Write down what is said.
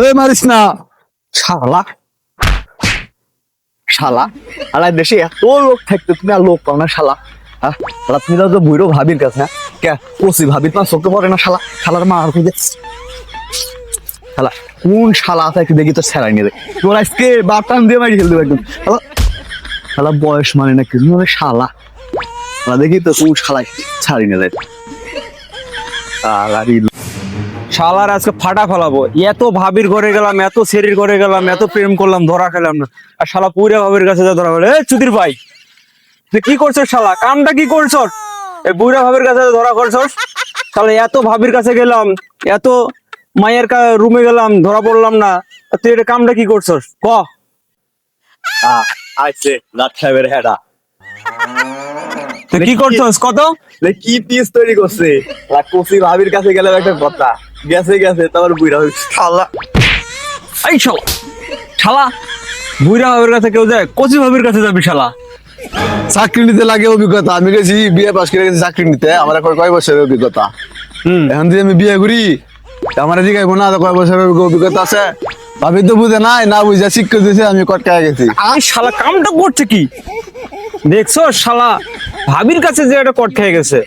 এই মারিস না। শালা। শালা। আলা দেশে এত লোক তুমি আর লোক পাও না, শালা। হ্যাঁ তুমি তো বুড়ো ভাবির কাছে হ্যাঁ কে? ভাবির চোখে পড়ে না, শালা। শালার আর খুঁজে শালা, কোন শালা আছে একটু দেখি তো ছেড়াই নিয়ে দেখ তোর আজকে দিয়ে মারি খেলতে একদম শালা। শালা, বয়স মানে না কিন্তু শালা। দেখি তো কোন শালা ছাড়ি নিয়ে দেয় শালারি শালার আজকে ফাটা ফেলাবো। এত ভাবির ঘরে গেলাম এত শরীর ঘরে গেলাম এত প্রেম করলাম ধরা খেলাম না। আর শালা পুরা ভাবির কাছে যা ধরা গেল এ চুদির ভাই তুই কি করছস শালা? কামটা কি করছস? এই বুড়া ভাবির কাছে ধরা করছস শালা এত ভাবির কাছে গেলাম এত মায়ের রুমে গেলাম ধরা পড়লাম না। তুই এটা কামটা কি করছস? ক? আইছে সাহেবের হেডা। কি করছস? কত? কি পিস তৈরি করছে? কফি ভাবির কাছে গেলে একটা কথা। গেছে গেছে তারপর বুইরা হইছে শালা। এই শালা শালা বুড়া ভাবির কাছে কেউ যায় কচি ভাবির কাছে যাবি শালা। চাকরি নিতে লাগে অভিজ্ঞতা। আমি গেছি বিয়ে পাস করে গেছি চাকরি নিতে। আমার কয় কয় বছরের অভিজ্ঞতা? হুম। এখন যদি আমি বিয়ে করি আমার এদিকে জিগাইব না কয় বছরের অভিজ্ঞতা আছে? ভাবি তো বুঝে নাই না বুঝে শিক্ষা দিয়েছে আমি কটকায় গেছি। আর শালা কামটা করছে কি? দেখছ শালা ভাবির কাছে যে একটা কট খেয়ে গেছে।